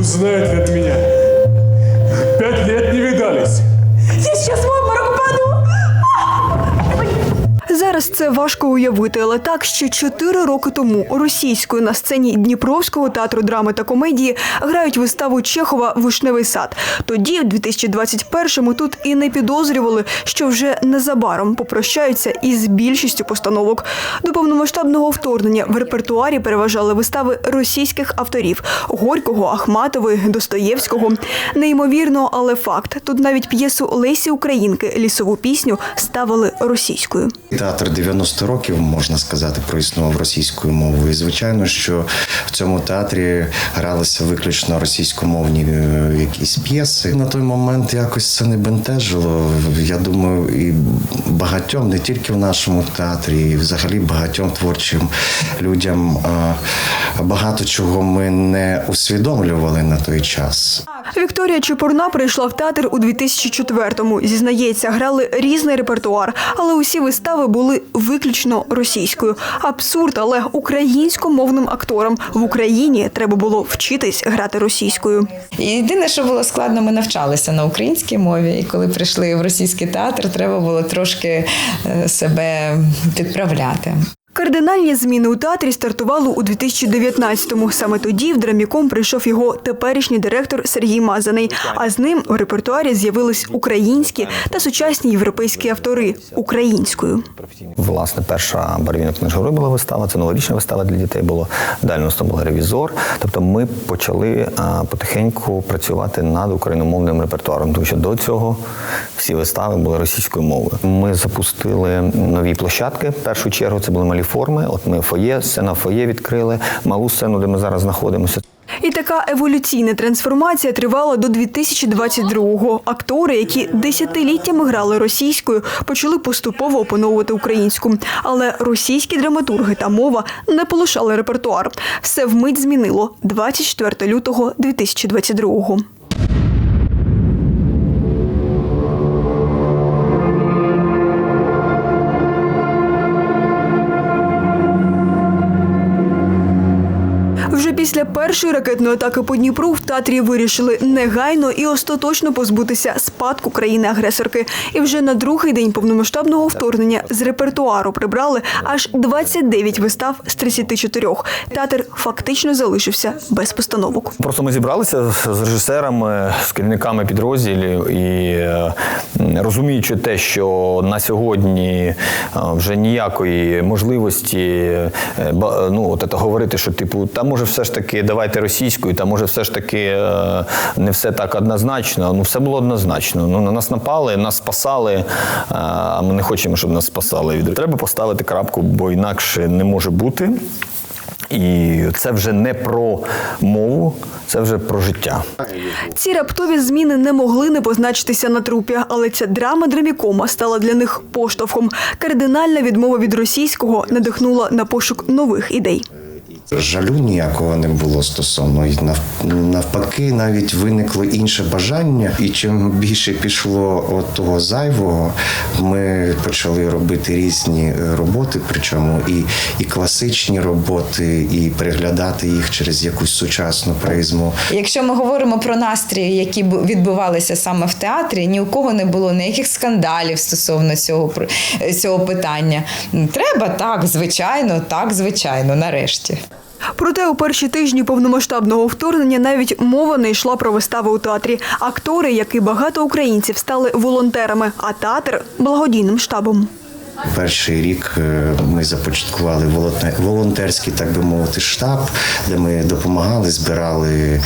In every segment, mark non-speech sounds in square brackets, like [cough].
узнает от меня. Пять лет не видались. Зараз це важко уявити, але так ще чотири роки тому російською на сцені Дніпровського театру драми та комедії грають виставу Чехова Вишневий сад. Тоді, в 2021-му, тут і не підозрювали, що вже незабаром попрощаються із більшістю постановок. До повномасштабного вторгнення в репертуарі переважали вистави російських авторів Горького, Ахматової, Достоєвського. Неймовірно, але факт. Тут навіть п'єсу Лесі Українки лісову пісню ставили російською. Театр 90 років можна сказати проіснував російською мовою. І звичайно, що в цьому театрі гралися виключно російськомовні е, якісь п'єси. На той момент якось це не бентежило. Я думаю, і багатьом, не тільки в нашому театрі, і взагалі багатьом творчим людям багато чого ми не усвідомлювали на той час. Вікторія Чепурна прийшла в театр у 2004-му. Зізнається, грали різний репертуар, але усі вистави були виключно російською. Абсурд, але українськомовним акторам в Україні треба було вчитись грати російською. Єдине, що було складно, ми навчалися на українській мові, і коли прийшли в російський театр, треба було трошки е, себе підправляти. Кардинальні зміни у театрі стартували у 2019-му. Саме тоді в драміком прийшов його теперішній директор Сергій Мазаний. А з ним у репертуарі з'явились українські та сучасні європейські автори українською. Власне, перша барвінок книжгори була вистава, це новорічна вистава для дітей було. Далі у був ревізор. Тобто ми почали потихеньку працювати над україномовним репертуаром, тому що до цього всі вистави були російською мовою. Ми запустили нові площадки. В першу чергу це були малі форми. От ми фоє, сцена фоє відкрили, малу сцену, де ми зараз знаходимося. І така еволюційна трансформація тривала до 2022-го. Актори, які десятиліттями грали російською, почали поступово опановувати українську. Але російські драматурги та мова не полишали репертуар. Все вмить змінило 24 лютого 2022-го. Після першої ракетної атаки по Дніпру в Татрі вирішили негайно і остаточно позбутися спадку країни-агресорки. І вже на другий день повномасштабного вторгнення з репертуару прибрали аж 29 вистав з 34. Театр фактично залишився без постановок. Просто ми зібралися з- режисерами, з керівниками підрозділів і е, розуміючи те, що на сьогодні е, вже ніякої можливості е, ну, от це говорити, що типу, та може все ж таки давайте російською, та може все ж таки не все так однозначно. Ну, все було однозначно. Ну, на нас напали, нас спасали, е, а ми не хочемо, щоб нас спасали. Треба поставити крапку, бо інакше не може бути. І це вже не про мову, це вже про життя. Ці раптові зміни не могли не позначитися на трупі, але ця драма драмікома стала для них поштовхом. Кардинальна відмова від російського надихнула на пошук нових ідей. Жалю ніякого не було стосовно і навпаки, навіть виникло інше бажання. І чим більше пішло от того зайвого, ми почали робити різні е, роботи, причому і, і класичні роботи, і переглядати їх через якусь сучасну призму. Якщо ми говоримо про настрої, які відбувалися саме в театрі, ні у кого не було ніяких скандалів стосовно цього цього питання. Треба так, звичайно, так, звичайно, нарешті. Проте у перші тижні повномасштабного вторгнення навіть мова не йшла про вистави у театрі. Актори, як і багато українців, стали волонтерами, а театр благодійним штабом. Перший рік е, ми започаткували волонте- волонтерський, так би мовити, штаб, де ми допомагали, збирали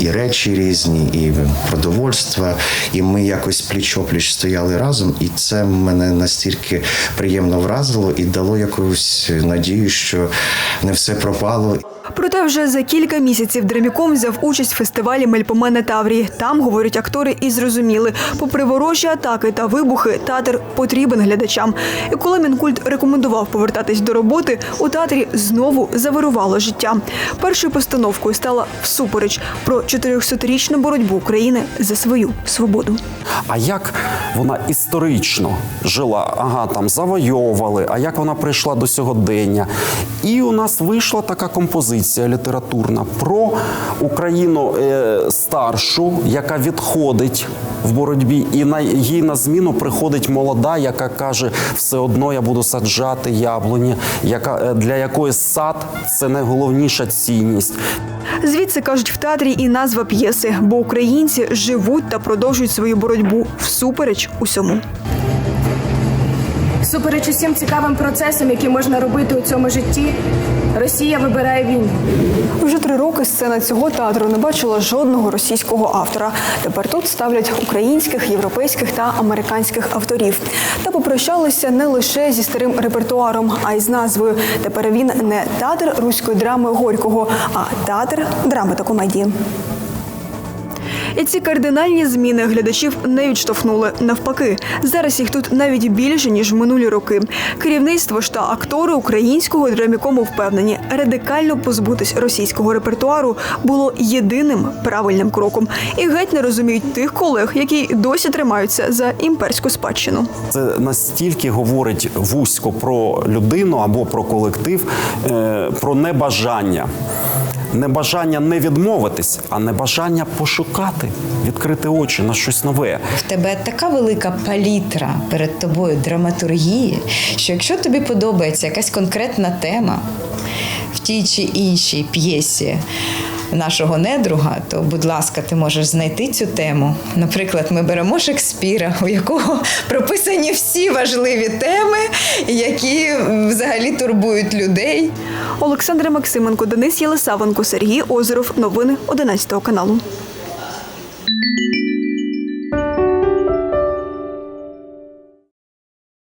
і речі різні, і продовольства. І ми якось пліч-опліч стояли разом, і це мене настільки приємно вразило і дало якусь надію, що не все пропало. Проте вже за кілька місяців Драміком взяв участь в фестивалі Мельпомена Таврії. Там, говорять актори, і зрозуміли, попри ворожі атаки та вибухи, театр потрібен глядачам. І коли Мінкульт рекомендував повертатись до роботи, у театрі знову завирувало життя. Першою постановкою стала всупереч про 400-річну боротьбу України за свою свободу. А як вона історично жила? Ага, там завойовували, а як вона прийшла до сьогодення? І у нас вийшла така композиція літературна про Україну е, старшу, яка відходить в боротьбі, і на їй на зміну приходить молода, яка каже: все одно я буду саджати яблуні, яка е, для якої сад це найголовніша цінність. Звідси кажуть в театрі і назва п'єси, бо українці живуть та продовжують свою боротьбу всупереч усьому. Супереч усім цікавим процесам, які можна робити у цьому житті, Росія вибирає війну. Вже три роки сцена цього театру не бачила жодного російського автора. Тепер тут ставлять українських, європейських та американських авторів. Та попрощалися не лише зі старим репертуаром, а й з назвою. Тепер він не театр руської драми Горького, а театр драми та комедії. І ці кардинальні зміни глядачів не відштовхнули. Навпаки, зараз їх тут навіть більше ніж в минулі роки. Керівництво ж та актори українського драмікому впевнені, радикально позбутись російського репертуару було єдиним правильним кроком. І геть не розуміють тих колег, які досі тримаються за імперську спадщину. Це настільки говорить вузько про людину або про колектив, е, про небажання. Небажання не відмовитись, а не бажання пошукати, відкрити очі на щось нове. В тебе така велика палітра перед тобою драматургії, що якщо тобі подобається якась конкретна тема в тій чи іншій п'єсі нашого недруга, то, будь ласка, ти можеш знайти цю тему. Наприклад, ми беремо Шекспіра, у якого [laughs] прописані всі важливі теми, які взагалі турбують людей. Олександра Максименко, Денис Єлисавенко, Сергій Озеров. Новини 11 каналу.